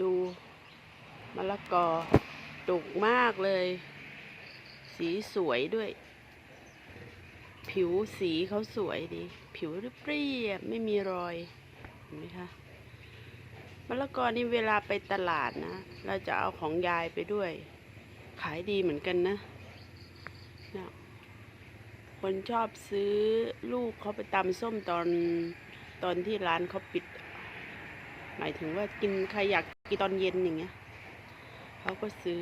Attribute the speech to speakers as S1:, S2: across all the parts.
S1: ดูมะละกอดุกมากเลย สีสวยด้วย ผิวสีเขาสวยดี ผิวเรียบไม่มีรอย เห็นไหมคะมะละกอนี่เวลาไปตลาดนะ เราจะเอาของยายไปด้วย ขายดีเหมือนกันนะเนี่ยคนชอบซื้อลูกเขาไปตำส้มตอนตอนที่ร้านเขาปิด หมายถึงว่ากินใครอยาก กินตอนเย็นอย่างเงี้ยเขาก็ซื้อ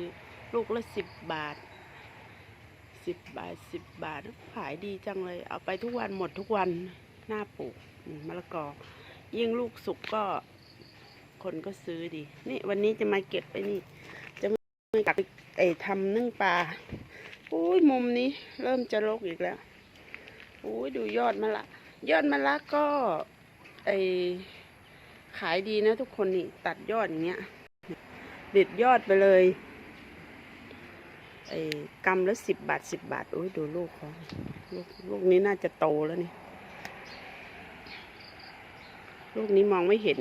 S1: ลูกละสิบบาทสิบบาทสิบบาทขายดีจังเลย เอาไปทุกวันหมดทุกวันหน้าปลูกมะละกอ ยิ่งลูกสุกก็ คนก็ซื้อดี นี่วันนี้จะมาเก็บไปนี่ จะมากลับไปไอ้ทำนึ่งปลาอุ้ยมุมนี้ เริ่มจะรกอีกแล้วอุ้ยดูยอดมะละ ยอดมะละก็ ไอ ขายดีนะทุกคนนี่ตัดยอดอย่างเงี้ยเด็ดยอดไปเลยไอ้กำละสิบบาทสิบบาท โอ้ยดูลูกเขาลูกลูกนี้น่าจะโตแล้วนี่ ลูกนี้มองไม่เห็น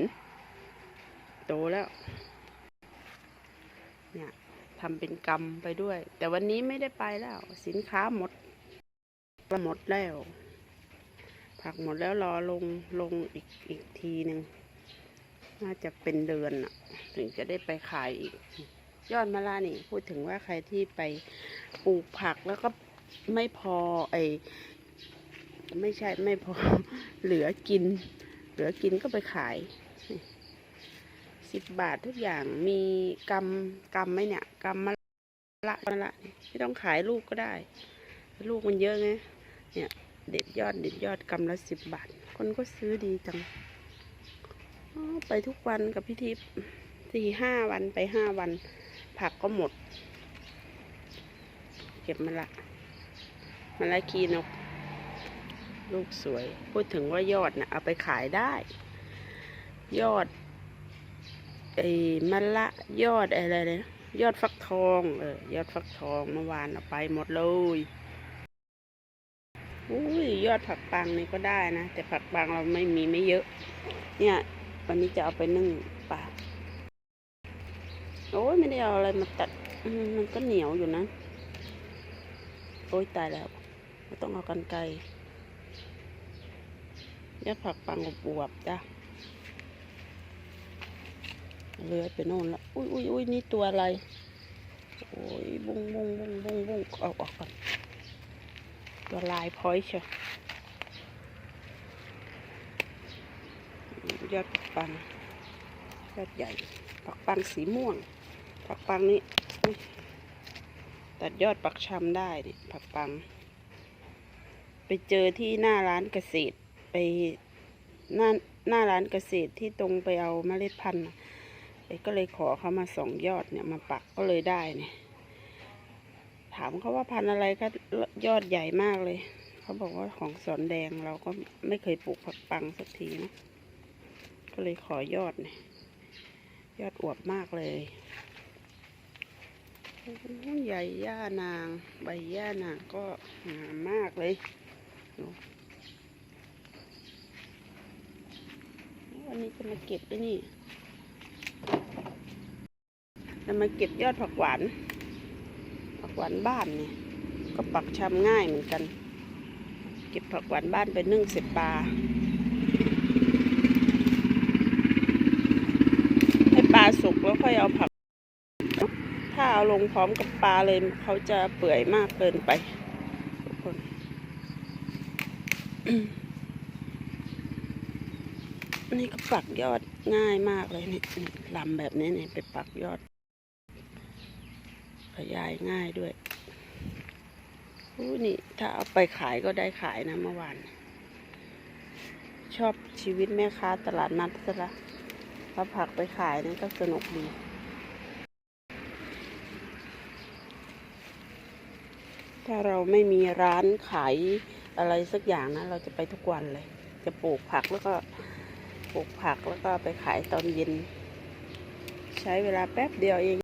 S1: โตแล้ว เนี่ยทำเป็นกำไปด้วย แต่วันนี้ไม่ได้ไปแล้ว สินค้าหมดหมดแล้ว ผักหมดแล้วรอลงลงอีกอีกทีหนึ่ง น่าจะเป็นเดือนอะถึงจะได้ไปขายอีก ยอดมะละนี่ พูดถึงว่าใครที่ไปปลูกผักแล้วก็ไม่พอไอไม่ใช่ไม่พอเหลือกิน เหลือกินก็ไปขายสิบบาททุกอย่างมีกำกำไหมเนี่ยกำมะละมะละไม่ต้องขายลูกก็ได้ ลูกมันเยอะไงเนี่ยเด็ดยอดเด็ดยอดกำละสิบบาท คนก็ซื้อดีจัง ไปทุกวันกับพี่ทิพย์สี่ห้าวันไปห้าวัน ผักก็หมด เก็บมาละมาละคีนก ลูกสวย พูดถึงว่ายอดนะเอาไปขายได้ ยอดไอ้มะละยอดอะไรเลยยอดฟักทอง เออยอดฟักทองเมื่อวานเอาไปหมดเลยอุ้ยยอดผักปังนี่ก็ได้นะ แต่ผักปังเราไม่มีไม่เยอะ เนี่ย วันนี้จะเอาไปนึ่งปลาโอ้ยไม่ได้เอาอะไรมาตัด มันก็เหนียวอยู่นะ โอ้ยตายแล้วไม่ต้องเอากันไกลยอดผักปังบวบจ้ะเลื้อยไปโน่นละอุ้ยอุ้ยอุ้ยนี่ตัวอะไร โอ้ยบุ้งบุ้งบุ้งบุ้งบุ้งเอาออกก่อนตัวลายพอยเชียว ยอดผักปังยอดใหญ่ ผักปังสีม่วง ผักปังนี้ตัดยอดปักชำได้นี่ผักปัง ไปเจอที่หน้าร้านเกษตรไปหน้าหน้าร้านเกษตรที่ตรงไปเอาเมล็ดพันธุ์ไปก็เลยขอเขามาสองยอดเนี่ยมาปักก็เลยได้เนี่ย ถามเขาว่าพันธุ์อะไรก็ยอดใหญ่มากเลย เขาบอกว่าของสอนแดงเราก็ไม่เคยปลูกผักปังสักทีนะ ก็เลยขอยอดนี่ยอดอวบมากเลยใหญ่ย่านาง ใบย่านางก็งามมากเลยดูวันนี้จะมาเก็บด้วยนี่จะมาเก็บยอดผักหวานผักหวานบ้านเนี่ยก็ปักชำง่ายเหมือนกัน เก็บผักหวานบ้านไปนึ่งเสร็จปลา ให้ปลา สุกแล้วค่อยเอาผัก ถ้าเอาลงพร้อมกับปลาเลยเขาจะเปื่อยมากเกินไปทุกคนนี่ก็ปักยอดง่ายมากเลยนี่ลำแบบนี้เนี่ยไปปักยอด ขยายง่ายด้วยอู้นี่ถ้าเอาไปขายก็ได้ขายนะเมื่อวาน ชอบชีวิตแม่ค้าตลาดนัดซะละ เอาผักไปขายนี่ก็สนุกดีถ้าเราไม่มีร้านขายอะไรสักอย่างนะ เราจะไปทุกวันเลย จะปลูกผักแล้วก็ปลูกผักแล้วก็ไปขายตอนเย็น ใช้เวลาแป๊บเดียวเอง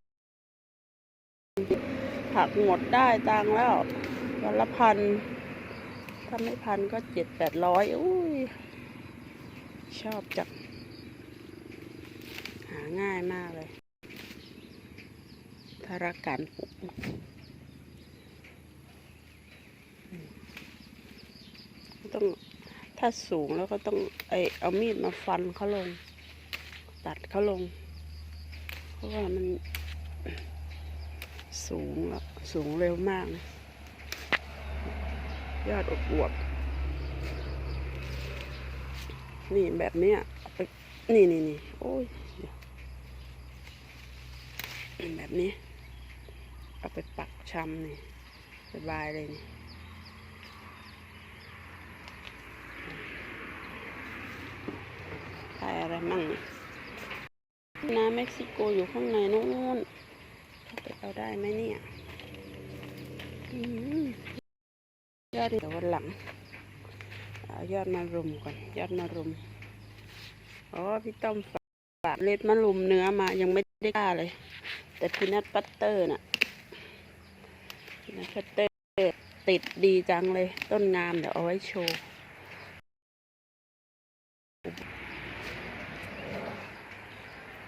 S1: ผักหมดได้ตังแล้ว วันละพัน ถ้าไม่พันก็เจ็ดแปดร้อยอุ้ย ชอบจังาง่ายมากเลยภาระการปลูกต้องถ้าสูงแล้วก็ต้องไอเอามีดมาฟันเขาลง ตัดเขาลง เพราะว่ามันสูงอะสูงเร็วมากนะยอดอวบนี่แบบเนี้ยเอาไปนี่นี่นี่โอ้ย เดี๋ยวนี่แบบนี้ เอาไปปักชำนี่สบายเลยนี่ได้อะไรมั่งนี่น้ำเม็กซิโกอยู่ข้างในนู้นเขาไปเอาได้ไหมเนี่ยยอดเดี๋ยววันหลังเอายอดมารุมก่อน ยอดมารุมอ๋อพี่ต้อมฝากเล็ดมะรุมเนื้อมายังไม่ได้กล้าเลย แต่พีนัทปัตเตอร์น่ะพีนัทปัตเตอร์ติดดีจังเลย ต้นงามเดี๋ยวเอาไว้โชว์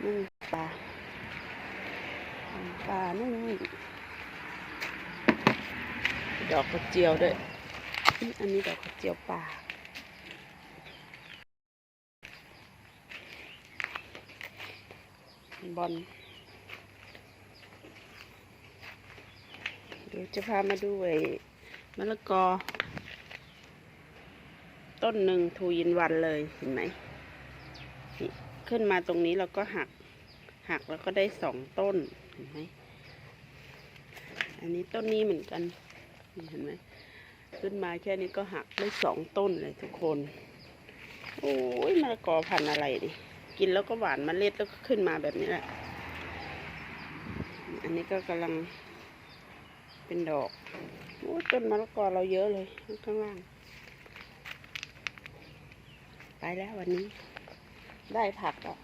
S1: นึ่งปลาปลานึ่งดอกกระเจียวด้วย อันนี้ดอกกระเจียวป่าบอล เดี๋ยวจะพามาดูไอ้มะละกอ ต้นหนึ่งทูยินวันเลยเห็นไหมขึ้นมาตรงนี้เราก็หัก หักแล้วก็ได้สองต้นเห็นไหมอันนี้ต้นนี้เหมือนกันเห็นไหมขึ้นมาแค่นี้ก็หักได้สองต้นเลยทุกคน โอ้ยมะละกอพันธุ์อะไรดิกินแล้วก็หวานมเมล็ดแล้วก็ขึ้นมาแบบนี้แหละอันนี้ก็กำลัง เป็นดอกโอ้ยต้นมะละกอเราเยอะเลยข้างล่าง ไปแล้ววันนี้ ได้ผักแล้ว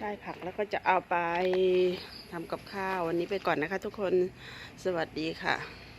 S1: ได้ผักแล้วก็จะเอาไปทำกับข้าววันนี้ไปก่อนนะคะทุกคนสวัสดีค่ะ